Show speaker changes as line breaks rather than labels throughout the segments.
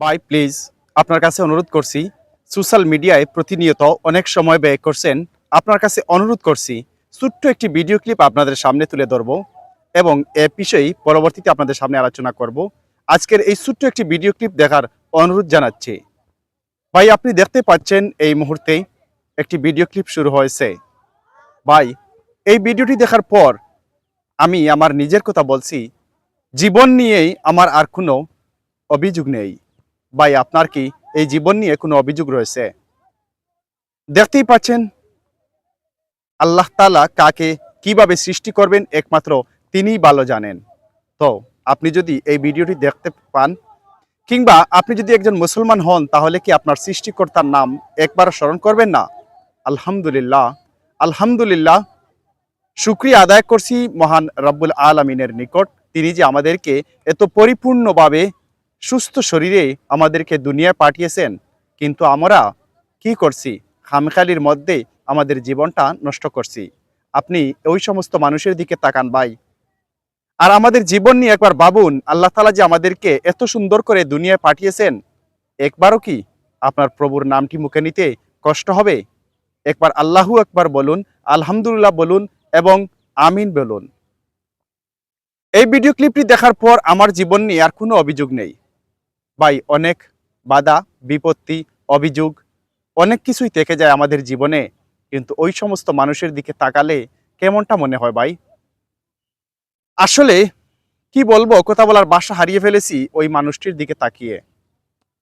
ভাই প্লিজ আপনার কাছে অনুরোধ করছি সোশ্যাল মিডিয়ায় প্রতিনিয়ত অনেক সময় ব্যয় করছেন, আপনার কাছে অনুরোধ করছি, ছোট্ট একটি ভিডিও ক্লিপ আপনাদের সামনে তুলে ধরব এবং এ বিষয়ে পরবর্তীতে আপনাদের সামনে আলোচনা করব। আজকের এই ছোট্ট একটি ভিডিও ক্লিপ দেখার অনুরোধ জানাচ্ছি। ভাই, আপনি দেখতে পাচ্ছেন এই মুহূর্তে একটি ভিডিও ক্লিপ শুরু হয়েছে। ভাই, এই ভিডিওটি দেখার পর আমি আমার নিজের কথা বলছি, জীবন নিয়েই আমার আর কোনো অভিযোগ নেই। ভাই, আপনার কি এই জীবন নিয়ে কোনো অভিযোগ রয়েছে? দেখতেই পাচ্ছেন আল্লাহ তালা কাকে কীভাবে সৃষ্টি করবেন একমাত্র তিনিই ভালো জানেন। তো আপনি যদি এই ভিডিওটি দেখতে পান, কিংবা আপনি যদি একজন মুসলমান হন, তাহলে কি আপনার সৃষ্টিকর্তার নাম একবার স্মরণ করবেন না? আলহামদুলিল্লাহ আলহামদুলিল্লাহ। শুক্রিয়া আদায় করছি মহান রব্বুল আলমিনের নিকট। তিনি যে আমাদেরকে এত পরিপূর্ণভাবে সুস্থ শরীরে আমাদেরকে দুনিয়ায় পাঠিয়েছেন, কিন্তু আমরা কি করছি? খামখালির মধ্যে আমাদের জীবনটা নষ্ট করছি। আপনি ওই সমস্ত মানুষের দিকে তাকান ভাই। আর আমাদের জীবন নিয়ে একবার ভাবুন, আল্লাহ তালা যে আমাদেরকে এত সুন্দর করে দুনিয়ায় পাঠিয়েছেন, একবারও কি আপনার প্রভুর নামটি মুখে নিতে কষ্ট হবে? একবার আল্লাহু একবার বলুন, আলহামদুলিল্লাহ বলুন এবং আমিন বলুন। এই ভিডিও ক্লিপটি দেখার পর আমার জীবন নিয়ে আর কোনো অভিযোগ নেই। ভাই, অনেক বাধা, বিপত্তি, অভিযোগ, অনেক কিছুই থেকে যায় আমাদের জীবনে, কিন্তু ওই সমস্ত মানুষের দিকে তাকালে কেমনটা মনে হয় ভাই? আসলে কি বলব, কথা বলার বাসা হারিয়ে ফেলেছি ওই মানুষটির দিকে তাকিয়ে।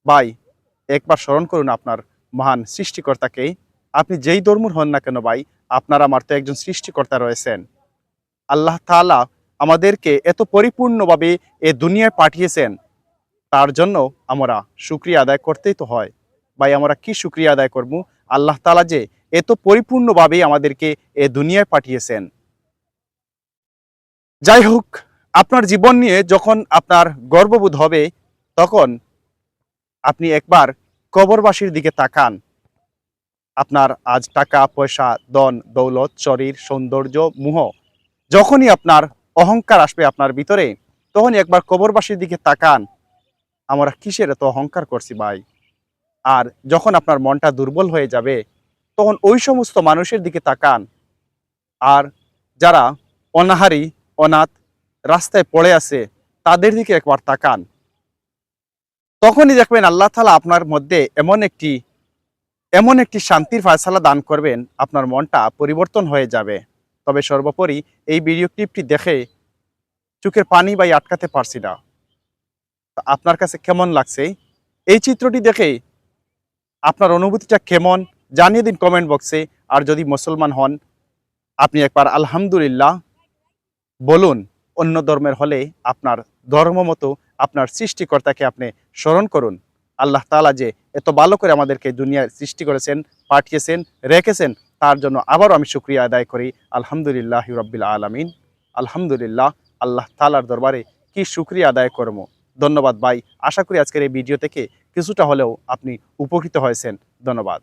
ভাই, একবার স্মরণ করুন আপনার মহান সৃষ্টিকর্তাকে। আপনি যেই ধর্মুর হন না কেন ভাই, আপনার আমার তো একজন সৃষ্টিকর্তা রয়েছেন। আল্লাহ তাআলা আমাদেরকে এত পরিপূর্ণভাবে এ দুনিয়ায় পাঠিয়েছেন তার জন্য আমরা শুক্রিয়া আদায় করতেই তো হয়। ভাই, আমরা কি শুক্রিয়া আদায় করব? আল্লাহ তালা যে এত পরিপূর্ণভাবে আমাদেরকে এ দুনিয়ায় পাঠিয়েছেন। যাই হোক, আপনার জীবন নিয়ে যখন আপনার গর্ববোধ হবে, তখন আপনি একবার কবরবাসীর দিকে তাকান। আপনার আজ টাকা, পয়সা দন দৌলত, শরীর, সৌন্দর্য, মুহ, যখনই আপনার অহংকার আসবে আপনার ভিতরে, তখনই একবার কবরবাসীর দিকে তাকান। আমরা কিসের এত অহংকার করছি ভাই? আর যখন আপনার মনটা দুর্বল হয়ে যাবে, তখন ওই সমস্ত মানুষের দিকে তাকান। আর যারা অনাহারি, অনাথ রাস্তায় পড়ে আছে, তাদের দিকে একবার তাকান। তখনই দেখবেন আল্লাহ তালা আপনার মধ্যে এমন একটি এমন একটি শান্তির ফয়সালা দান করবেন, আপনার মনটা পরিবর্তন হয়ে যাবে। তবে সর্বোপরি এই ভিডিও ক্লিপটি দেখে চোখের পানি বাই আটকাতে পারছি না। আপনার কাছে কেমন লাগছে? এই চিত্রটি দেখে আপনার অনুভূতিটা কেমন? জানিয়ে দিন কমেন্ট বক্সে আর যদি মুসলমান হন, আপনি একবার আলহামদুলিল্লাহ বলুন, অন্য ধর্মের হলে আপনার ধর্ম মতো আপনার সৃষ্টিকর্তাকে আপনি স্মরণ করুন। আল্লাহ তালা যে এত ভালো করে আমাদেরকে দুনিয়ার সৃষ্টি করেছেন, পাঠিয়েছেন, রেখেছেন, তার জন্য আবারও আমি শুক্রিয়া আদায় করি। আলহামদুলিল্লাহ রব্বিল আলমিন। আলহামদুলিল্লাহ, আল্লাহ তালার দরবারে কি শুক্রিয়া আদায় করব? ধন্যবাদ ভাই। আশা করি আজকের এই ভিডিও থেকে কিছুটা হলেও আপনি উপকৃত হয়েছেন। ধন্যবাদ।